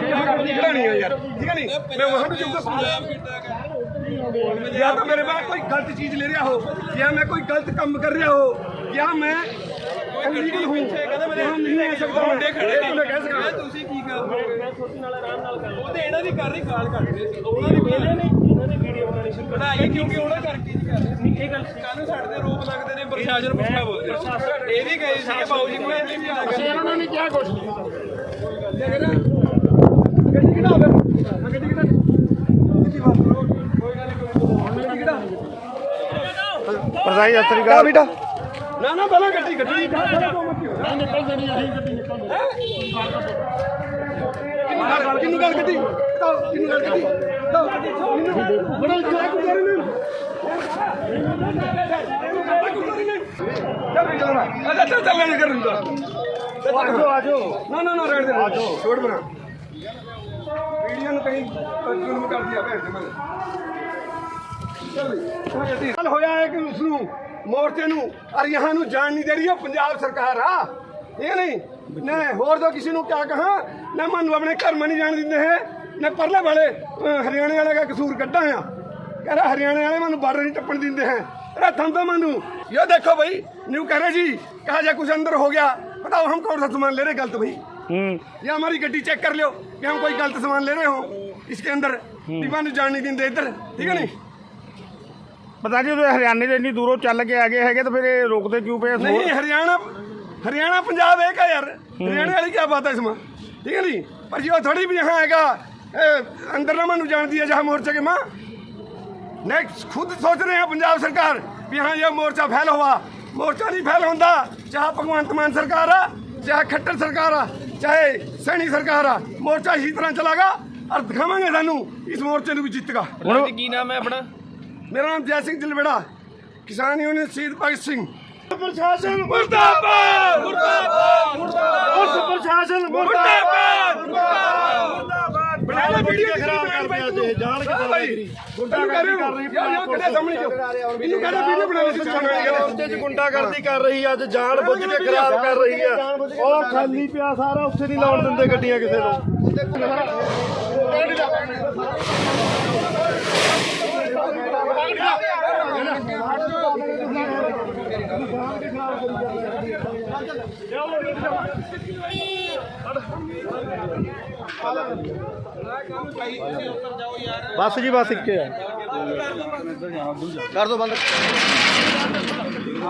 ਯਾਰ ਠੀਕ ਨਹੀਂ ਮੈਂ ਵਾਹਨ ਨੂੰ ਚੁੱਕਦਾ ਜਾਂ ਤਾਂ ਮੇਰੇ ਬਾਅਦ ਕੋਈ ਗਲਤ ਚੀਜ਼ ਲੈ ਰਿਹਾ ਹੋ ਜਾਂ ਮੈਂ ਕੋਈ ਗਲਤ ਕੰਮ ਕਰ ਰਿਹਾ ਹੋ ਜਾਂ ਮੈਂ ਇਲੀਗਲ ਹੂੰ ਹਮ ਨਹੀਂ ਆ ਸਕਦਾ ਮੁੰਡੇ ਖੜੇ ਨੇ ਮੈਂ ਕਹਿ ਸਕਦਾ ਤੁਸੀਂ ਕੀ ਕਰ ਮੈਂ ਤੁਹਾਡੇ ਨਾਲ ਆਰਾਮ ਨਾਲ ਕਰ ਉਹ ਤੇ ਇਹਨਾਂ ਦੀ ਕਰ ਰਹੀ ਗਾਲ ਕੱਢ ਰਹੇ ਸੀ ਉਹਨਾਂ ਦੀ ਵੇਲੇ ਨੇ ਉਹਨਾਂ ਨੇ ਵੀਡੀਓ ਬਣਾਉਣੀ ਸ਼ੁਰੂ ਬਣਾਈ ਕਿਉਂਕਿ ਉਹਨਾਂ ਕਰਕੇ ਨਹੀਂ ਕਰ ਰਹੇ ਸੀ ਇਹ ਗੱਲ ਕਾਨੂੰ ਸਾਡੇ ਤੇ ਰੋਪ ਲੱਗਦੇ ਨੇ ਪ੍ਰਸ਼ਾਸਨ ਪੁੱਠਾ ਬੋਲਦੇ ਇਹ ਵੀ ਗਏ ਸੀ ਬਾਊ ਜੀ ਕੋਲ ਇਹ ਵੀ ਆ ਗਏ। ਉਹਨਾਂ ਨੇ ਕਿਹਾ ਕੁਛ। ਨਹੀਂ ਗੱਡੀ ਕਿਹੜਾ ਹੋਵੇ ਹਾਂ ਗੱਡੀ ਕਿਹੜਾ ਕਿੱਥੇ ਬਾਤ ਕਰੋ ਕੋਈ ਗੱਲ ਨਹੀਂ ਕੋਈ ਗੱਡੀ ਕਿਹੜਾ ਪ੍ਰਧਾਨ ਸਤਿ ਸ੍ਰੀ ਅਕਾਲ। ਬੇਟਾ? ਨਾ ਨਾ ਪਹਿਲਾਂ ਗੱਡੀ ਗੱਡੀ ਦੋ ਨਿਕਲ ਜਣੀ ਅਸੀਂ ਗੱਡੀ ਨਿਕਲ ਕਿੰਨੂੰ ਗੱਲ ਕੱਢੀ ਤਾਂ ਕਿੰਨੂੰ ਗੱਲ ਕੱਢੀ ਤਾਂ ਕਿੰਨੂੰ ਬੜਾ ਜਾਗ ਕਰ ਰਹੇ ਨੇ ਚੱਲ ਚੱਲ ਚੱਲ। ਲੈ ਕਰ ਆਜੋ ਆਜੋ। ਨਾ ਨਾ ਨਾ ਰਹਿਣ ਦੇ। ਆਜੋ। ਛੋੜ ਬਣਾ। ਵੀਡੀਓ ਨੂੰ ਕਹੀਂ ਜ਼ੂਮ ਕਰ ਦਿਆ ਭੈਣ ਦੇ ਮੈਂ ਚੱਲ ਚੱਲ ਹੋਇਆ ਹੈ ਕਿ ਉਸ ਨੂੰ ਮੋਰਚੇ ਨੂੰ ਅਰਿਆਹਾਂ ਨੂੰ ਜਾਣ ਨਹੀਂ ਦੇ ਰਹੀ ਉਹ ਪੰਜਾਬ ਸਰਕਾਰ ਆ ਇਹ ਨਹੀਂ ਨਾ ਹੋਰ ਤਾਂ ਕਿਸੇ ਨੂੰ ਕਿਆ ਕਹਾਂ ਨਾ ਮੈਨੂੰ ਆਪਣੇ ਘਰ ਮੈਂ ਨਹੀਂ ਜਾਣ ਦਿੰਦੇ ਹੈ ਨਾ ਪਰਲੇ ਵਾਲੇ ਅਹ, ਹਰਿਆਣੇ ਵਾਲੇ ਦਾ ਕਸੂਰ ਕੱਢਾਂ ਆ ਕਹਿੰਦਾ ਹਰਿਆਣੇ ਵਾਲੇ ਮੈਨੂੰ ਬਾਰਡਰ नहीं टप्पण देते हैं अरे थम तो मनु ये देखो भाई न्यू कह रहे जी कहा जाए कुछ अंदर हो गया बताओ हम कौन सा सामान ले रहे गलत भाई ਹੂੰ ये हमारी गड्डी चेक कर लो कि हम कोई गलत सामान ले रहे हो इसके अंदर दीवान जान नहीं देते इधर ठीक है नहीं ਪਤਾ ਜੀ ਉਹ ਹਰਿਆਣੇ ਦੇ ਇੰਨੀ ਦੂਰੋਂ ਚੱਲ ਕੇ ਆ ਗਏ ਹੈਗੇ ਤਾਂ ਫਿਰ ਇਹ ਰੋਕਦੇ ਕਿਉਂ ਪਏ नहीं हरियाणा हरियाणा पंजाब एक है यार हरियाणा वाली क्या बात है इसमें ठीक है नहीं पर ये थोड़ी भी यहाँ आएगा ए, अंदर ना मनु जान दिया जहाँ मोर्चे के माँ नेक्स्ट खुद सोच रहे हैं पंजाब सरकार भी हाँ ये मोर्चा फैल हुआ मोर्चा नहीं फैल होता चाहे भगवंत मान सरकार आ ਚਾਹੇ ਖੱਟਰ ਸਰਕਾਰ ਆ ਚਾਹੇ ਸੈਣੀ ਸਰਕਾਰ ਆ ਮੋਰਚਾ ਇਸੇ ਤਰ੍ਹਾਂ ਚਲਾਗਾ ਔਰ ਦਿਖਾਵਾਂਗੇ ਸਾਨੂੰ ਇਸ ਮੋਰਚੇ ਨੂੰ ਵੀ ਜਿੱਤਗਾ ਹੁਣ ਕੀ ਨਾਮ ਹੈ ਆਪਣਾ? ਮੇਰਾ ਨਾਮ ਜੈ ਸਿੰਘ ਦਿਲਬੜਾ ਕਿਸਾਨ ਯੂਨੀਅਨ ਸ਼ਹੀਦ ਭਗਤ ਸਿੰਘ। ਪ੍ਰਸ਼ਾਸਨ ਮੁਰਦਾਬਾਦ! ਮੁਰਦਾਬਾਦ! ਮੁਰਦਾਬਾਦ! ਪ੍ਰਸ਼ਾਸਨ ਮੁਰਦਾਬਾਦ! ਵੀਡੀਓ ਖਰਾਬ ਕਰਦੇ ਆ ਤੇ ਜਾਣ ਕੇ ਭਾਈ ਗੁੰਡਾ ਕਰ ਰਹੇ ਯਾਰ ਕਿਹੜੇ ਸਾਹਮਣੇ ਇਹਨੂੰ ਕਹਿੰਦਾ ਵੀਡੀਓ ਬਣਾ ਲੈ ਸਿੱਖਾਂ ਉੱਤੇ ਚ ਗੁੰਡਾਗਰਦੀ ਕਰ ਰਹੀ ਅੱਜ ਜਾਣ ਬੁੱਝ ਕੇ ਖਰਾਬ ਕਰ ਰਹੀ ਆ। ਉਹ ਖਾਲੀ ਪਿਆ ਸਾਰਾ ਉੱਥੇ ਨਹੀਂ ਲਾਉਣ ਦਿੰਦੇ ਗੱਡੀਆਂ ਕਿਸੇ ਨੂੰ ਬਸ ਜੀ ਬਸ ਇੱਕੇ ਆ। ਕਰ ਦੋ ਬੰਦ।